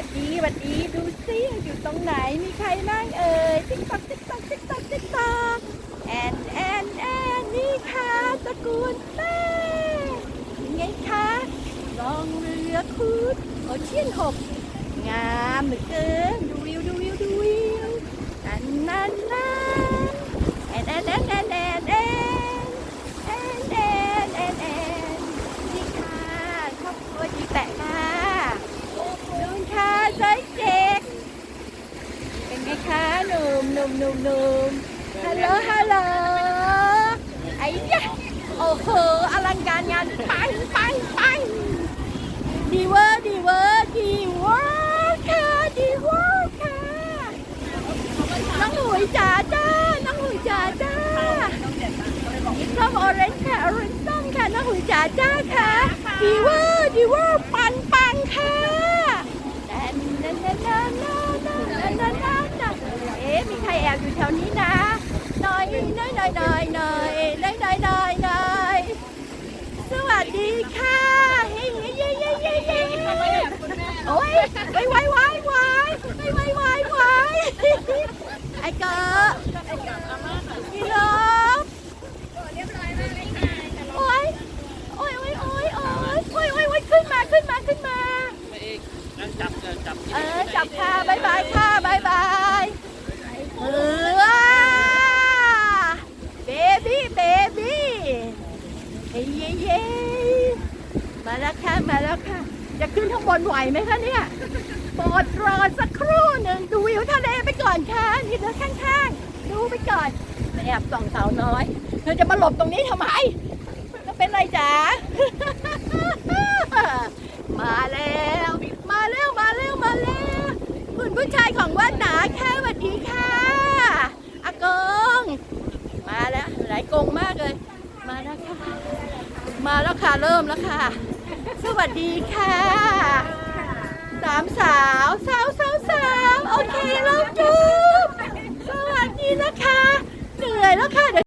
วัสดีสวัสดีดูซิอยู่ตรงไหนมีใครนั่งเอ่ยติ๊กตอกติ๊กตอกติ๊กตอกติ๊กตอกแอนแอนแอนนี่ค่ะตระกูลแม่ยังไงคะลองเรือคูดโอเชียนหกงามเหลือเกิน นุ่มหนุ่มหนุ่มฮัลโหลฮัลโหลไอ้ยะโอ้โหอลังการงานปังปังปังดีเวอร์ดีเวอร์ดีเวอร์ค่ะดีเวอร์ค่ะน้องหุยจ๋าจ้าน้องหุยจ๋าจ้าอีกส้มออเรนจ์ค่ะออเรนจ์ส้มค่ะน้องหุยจ๋าจ้าค่ะดีเวอร์ดีเวอร์ปัง อยู่แถวนี้นะหน่อยหน่อยหน่อยหน่อยหน่อยหน่อยหน่อยหน่อยหน่อยสวัสดีค่ะเฮ้ยเย้เย้เย้เย้โอ้ยไว้ไว้ไว้ไว้ไว้ไว้ไว้ไอ้เก๋พี่ลบโอ้ยโอ้ยโอ้ยโอ้ยโอ้ยโอ้ยโอ้ยโอ้ยขึ้นมาขึ้นมาขึ้นมาเอกนั่งจับเออจับค่ะบายบายค่ะบายบาย อเบบี้เบบี้เย้เย้มาแล้วค่ะมาแล้วค่ะ จะขึ้นข้างบนไหวไหมคะเนี่ยโปรดรอสักครู่หนึ่งดูวิวทะเลไปก่อนค่ะนี่เดินข้างๆ ดูไปก่อนแอบส่องสาวน้อย เธอจะมาหลบตรงนี้ทำไมก็เป็นไรจ๋า มาแล้ว มาแล้ว มาแล้ว มาแล้วคุณผู้ชายของวัดหนาค่ะสวัสดีค่ะอากง มาแล้ว หลาย กงมากเลย มาแล้วค่ะมาแล้วค่ะเริ่มแล้วค่ะ สวัสดีค่ะสามสาวสาวสาวสาวโอเคเริ่มจูบสวัสดีนะคะเหนื่อยแล้วค่ะเดี๋ยว